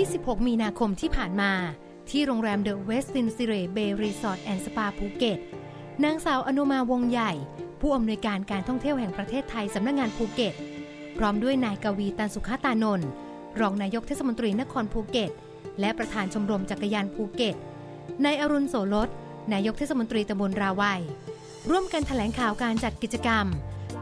ที่ 16 มีนาคมที่ผ่านมา ที่โรงแรมเดอะเวสตินซิเรเบย์รีสอร์ทแอนด์สปาภูเก็ตนางสาวอนุมาวงใหญ่ ผู้อำนวยการการท่องเที่ยวแห่งประเทศไทยสำนักงานภูเก็ต พร้อมด้วยนายกวีตันสุขาตานนท์รองนายกเทศมนตรีนครภูเก็ต และประธานชมรมจักรยานภูเก็ตนายอรุณโสรสนายกเทศมนตรีตำบลราวัย ร่วมกันแถลงข่าวการจัดกิจกรรม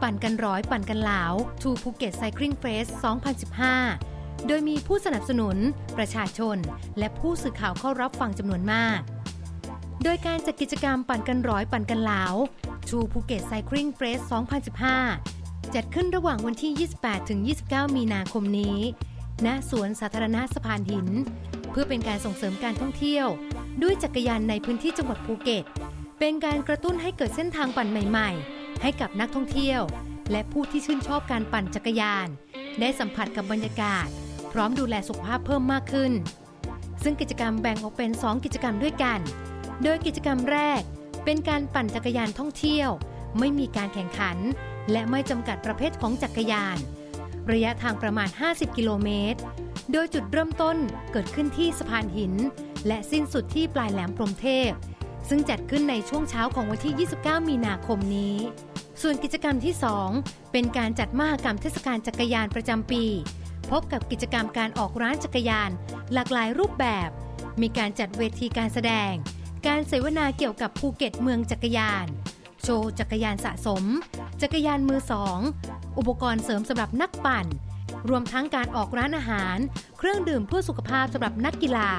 ปั่นกันร้อยปั่นกันหลาวทูภูเก็ตไซคลิงเฟส2015 โดยมีผู้สนับสนุน ประชาชน และผู้สื่อข่าวเข้ารับฟังจำนวนมาก โดยการจัดกิจกรรมปั่นกันร้อยปั่นกันหลาวทูภูเก็ตไซคลิงเฟส 2015 จัดขึ้นระหว่างวันที่ 28 ถึง 29 มีนาคมนี้ ณ สวนสาธารณะสะพานหิน เพื่อเป็นการส่งเสริมการท่องเที่ยว ด้วยจักรยานในพื้นที่จังหวัดภูเก็ต เป็นการกระตุ้นให้เกิดเส้นทางปั่นใหม่ ๆ ให้กับนักท่องเที่ยว และผู้ที่ชื่นชอบการปั่นจักรยาน ได้สัมผัสกับบรรยากาศ พร้อมดูแลสุขภาพเพิ่มมากขึ้น ซึ่งกิจกรรมแบ่งออกเป็น 2 กิจกรรมด้วยกัน โดยกิจกรรมแรก เป็นการปั่นจักรยานท่องเที่ยว ไม่มีการแข่งขัน และไม่จำกัดประเภทของจักรยาน ระยะทางประมาณ 50 กิโลเมตร โดยจุดเริ่มต้นเกิดขึ้นที่สะพานหิน และสิ้นสุดที่ปลายแหลมพรมเทพ ซึ่งจัดขึ้นในช่วงเช้าของวันที่ 29 มีนาคมนี้ส่วนกิจกรรมที่ 2 เป็นการจัดมหกรรมเทศกาลจักรยานประจำปี พบกับกิจกรรมการออกร้านจักรยาน หลากหลายรูปแบบ มีการจัดเวทีการแสดง การเสวนาเกี่ยวกับภูเก็ตเมืองจักรยาน โชว์จักรยานสะสม จักรยานมือสอง อุปกรณ์เสริมสำหรับนักปั่น รวมทั้งการออกร้านอาหาร เครื่องดื่มเพื่อสุขภาพสำหรับนักกีฬา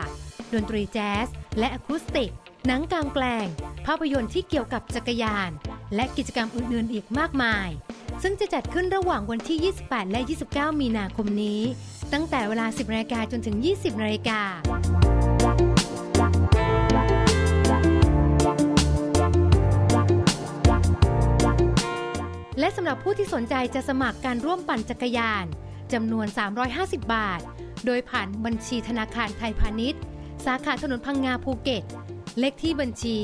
ดนตรีแจ๊ส และอะคูสติก หนังกลางแปลง ภาพยนตร์ที่เกี่ยวกับจักรยาน และกิจกรรมอื่นๆ อีกมากมาย ซึ่งจะจัดขึ้นระหว่างวันที่ 28 และ 29 มีนาคมนี้ ตั้งแต่เวลา 10นาฬิกาจนถึง 20นาฬิกาและสำหรับผู้ที่สนใจจะสมัครการร่วมปั่นจักรยานจำนวน 350 บาท โดยผ่านบัญชีธนาคารไทยพาณิชย์ สาขาถนนพังงาภูเก็ต เลขที่บัญชี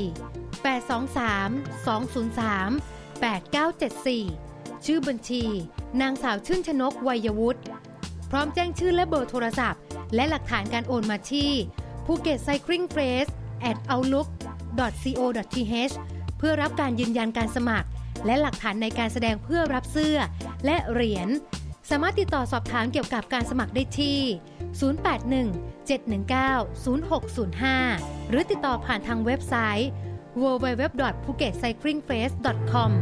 823 203 8974 ชื่อบัญชี นางสาวชื่นชนกวัยวุฒิพร้อมแจ้งชื่อและเบอร์โทรศัพท์ และหลักฐานการโอนมาที่ภูเก็ตไซคลิงเฟส at outlook co th เพื่อรับการยืนยันการสมัคร และหลักฐานในการแสดงเพื่อรับเสื้อ และเหรียญ สามารถติดต่อสอบถามเกี่ยวกับการสมัครได้ที่ 081-719-0605 หรือติดต่อผ่านทางเว็บไซต์ www.phuketcyclingfest.com